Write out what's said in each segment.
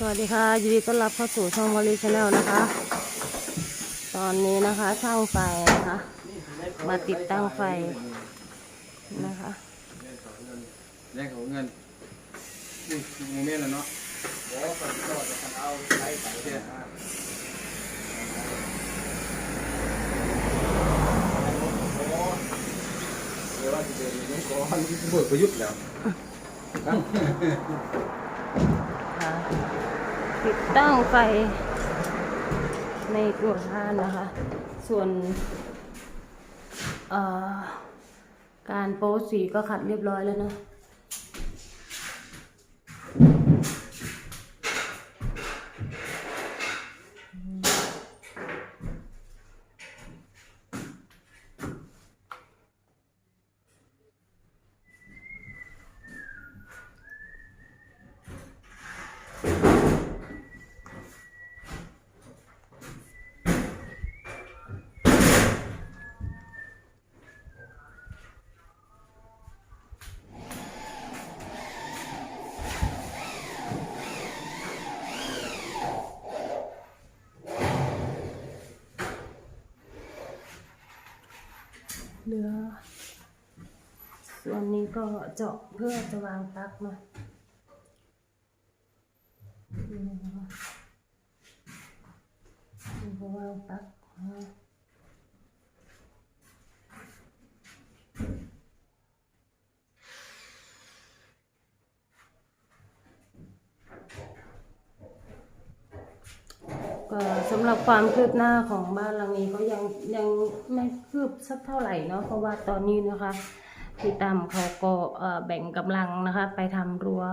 สวัสดีค่ะยินดีต้อนรับเข้าสู่ช่องวอลลีชาแนลนะคะ ตอนนี้นะคะช่างไฟนะคะ มาติดตั้งไฟนะคะแรกของเงินนี่โมเมนต์แล้วเนาะบอกก่อนก็จะเอาใช้ไปเสียเดี๋ยวว่าจะเป็นยังก่อนเบิกประยุทธ์แล้วค่ะ ติดตั้งไฟในตัวบ้านนะคะ ส่วนการโป๊สีก็ขัดเรียบร้อยแล้วเนาะ เหลือ ส่วนนี้ก็เจาะเพื่อจะวางปลั๊กเนาะวางปลั๊ก สำหรับความคืบหน้าของบ้านหลังนี้ก็ยังยังไม่คืบสักเท่าไหร่เนาะเพราะว่าตอนนี้นะคะพี่ตั้มเขาก็แบ่งกำลังนะคะ ไปทำรั้ว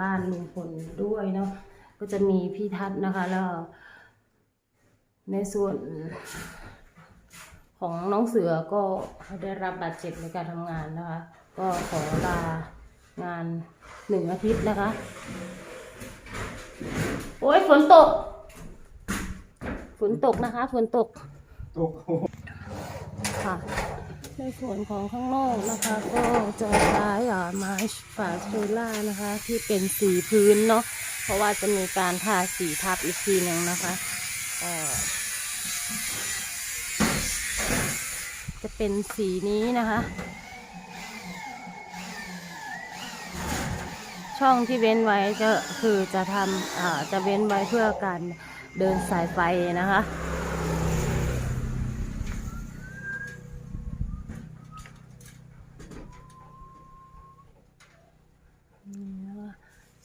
บ้านลุงพลด้วยเนาะก็จะมีพี่ทัศน์นะคะแล้วในส่วนของน้องเสือก็ได้รับบาดเจ็บในการทำงานนะคะ ก็ขอลางานหนึ่งอาทิตย์นะคะ โอ้ยฝนตก ฝนตกนะคะ ฝนตก ตกค่ะ ในส่วนของข้างนอกนะคะ ก็จะใช้อ่าไม้ฝาโซล่านะคะ ที่เป็นสีพื้นเนาะ เพราะว่าจะมีการทาสีทับอีกทีหนึ่งนะคะก็จะเป็นสีนี้นะคะ ช่องที่เว้นไว้ก็คือจะทำอ่าจะเว้นไว้เพื่อการ เดินสายไฟนะคะ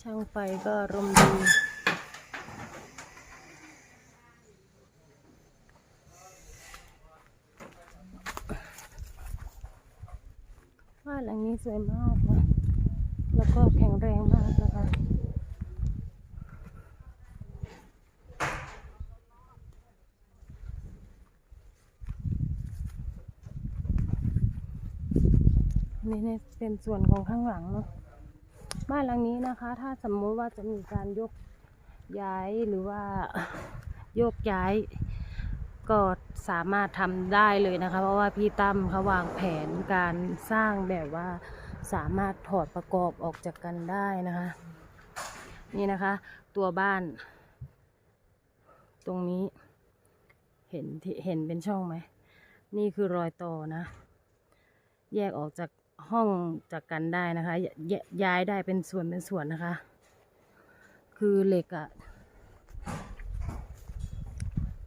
ช่างไฟก็รมดีบ้านหลังนี้สวยมากนะแล้วก็แข็งแรงมากนะคะ นนี้เนี่เป็นส่วนของข้างหลังเนาะบ้านหลังนี้นะคะ ถ้าสมมติว่าจะมีการยกย้ายหรือว่าโยกย้าย ก็สามารถทำได้เลยนะคะ เพราะว่าพี่ตั้มเขาวางแผนการสร้างแบบว่าสามารถถอดประกอบออกจากกันได้นะคะ นี่นะคะ ตัวบ้าน ตรงนี้ เห็นเห็นเป็นช่องไหม นี่คือรอยต่อนะ แยกออกจาก ห้องจากกันได้นะคะยย้ายได้เป็นส่วนเป็นส่วนนะคะ คือเหล็กอะ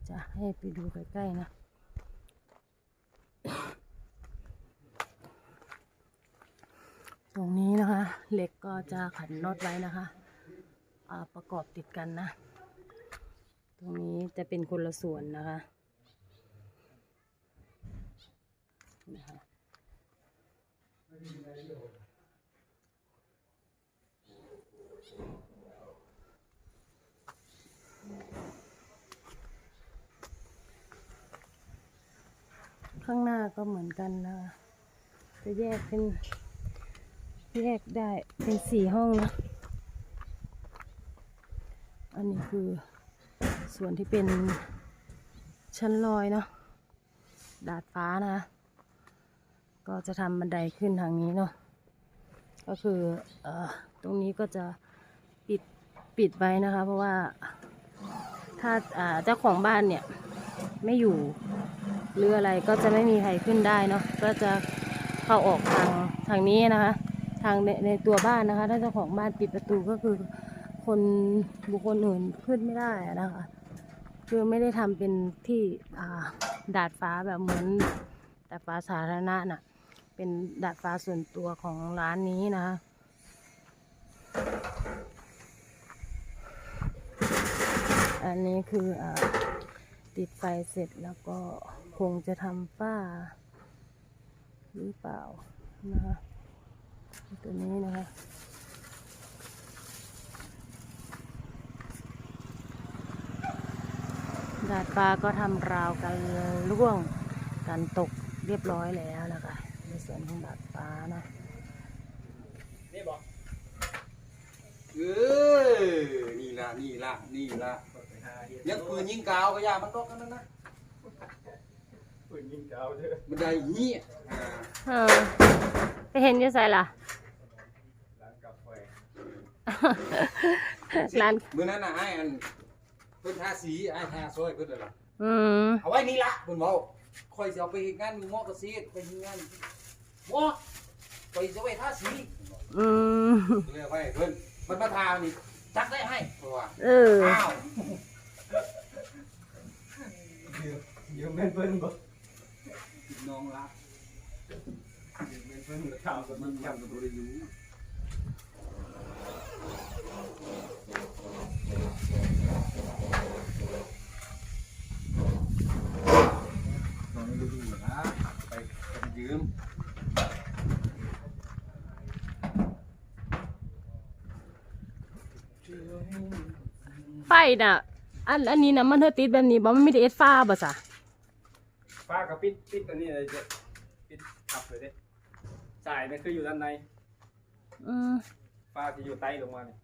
จะให้ไปดูใกล้ๆนะตรงนี้นะคะ เหล็กก็จะขันน็อตไว้นะคะประกอบติดกันนะ ตรงนี้จะเป็นคนละส่วนนะคะนะคะ ข้างหน้าก็เหมือนกันนะจะแยกเป็น แยกได้เป็นสี่ห้องนะอันนี้คือส่วนที่เป็นชั้นลอยเนาะดาดฟ้านะ ก็จะทำบันไดขึ้นทางนี้เนาะก็คือเอ่อตรงนี้ก็จะปิดปิดไว้นะคะ เพราะว่าถ้าเจ้าของบ้านเนี่ยไม่อยู่หรืออะไรก็จะไม่มีใครขึ้นได้เนาะก็จะเข้าออกทางทางนี้นะคะ ทางในในตัวบ้านนะคะ ถ้าเจ้าของบ้านปิดประตูก็คือคนบุคคลอื่นขึ้นไม่ได้นะคะ คือไม่ได้ทำเป็นที่ดาดฟ้าแบบเหมือนดาดฟ้าสาธารณะน่ะ เป็นดาดฟ้าส่วนตัวของร้านนี้นะคะอันนี้คืออติดไฟเสร็จแล้วก็คงจะทำฝ้า หรือเปล่านะคะตัวนี้นะคะดาดฟ้าก็ทำราวกันร่วงกันตกเรียบร้อยแล้วนะคะ ส่วนของดาดฟ้านะนี่บอกเออนี่ละนี่ละนี่ละยังปืนยิงกาวก็ยามันตกกันนั่นนะปืนยิงเกาเด้อบันไดเหี้ยอ่าเออไปเห็นอยังไงล่ะร้านกาแฟร้านมื่อนั้นน่ะไอ้อันเพิ่นทาสีไอ้ทาซอยเพิ่นเลยล่ะอืมเอาไว้นี่ละเพิ่นเว้าค่อยสิเอาไปเฮ็ดงานมือหมอเกษตรไปเฮ็ดงาน บ่ไปสิเอาไว้ทาสีอืมเลยเอาไว้เพิ่นมันมาทานี่จักได้ให้เพราะว่าเออ อ้าวยืมเงินเพิ่นบ่น้องรักยืมเงินเพิ่นก็ข่าวกับมัมันนยังจำบ่ได้อยู่ตอนนี้ดูดีนะไปไปยืม ไฟน่ะ อันอันนี้นะมันเธอติดแบบนี้บ่มันไม่ได้เอ็ดฟ้าบ่สะฟ้ากับปิดปิดอันนี้เลยเด้ปิดขับเลยเด้สายนี่คืออยู่ด้านในอืมฟ้าที่อยู่ใต้ลงมาเนี่ย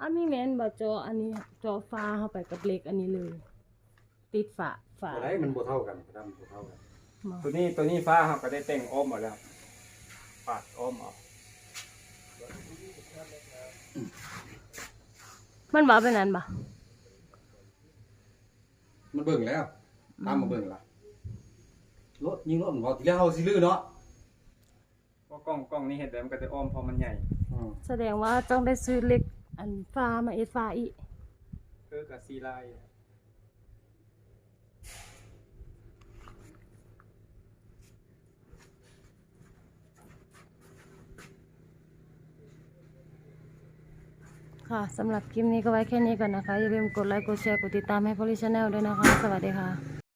อันนี้แม่นบ่จออันนี้จอฟ้าเข้าไปกับเหล็กอันนี้เลย ติดฝา ฝาอะไรมันบ่เท่ากันดำบ่เท่ากันบ่ตัวนี้ตัวนี้ฟ้าเราก็ได้แต่งอ้อมหมดแล้วปาดอ้อมเอามันว่าเป็นนั้นบ่มันเบิ่งแล้วตามมาเบิ่งล่ะรถยิงรถมันบ่ทีแล้วเฮาสิลื้อเนาะเพราะกล้องกล้องนี้เห็นแล้วมันก็จะอ้อมเพอมันใหญ่อืมแสดงว่าต้องได้ซื้อเหล็กอันฟ้ามาเอ็ดฟ้าอีกคือกับซีไลน์ ค่ะสำหรับคลิปนี้ก็ไว้แค่นี้ก่อนนะคะ อย่าลืมกดไลค์ กดแชร์ กดติดตามให้ Police Channel ด้วยนะคะ สวัสดีค่ะ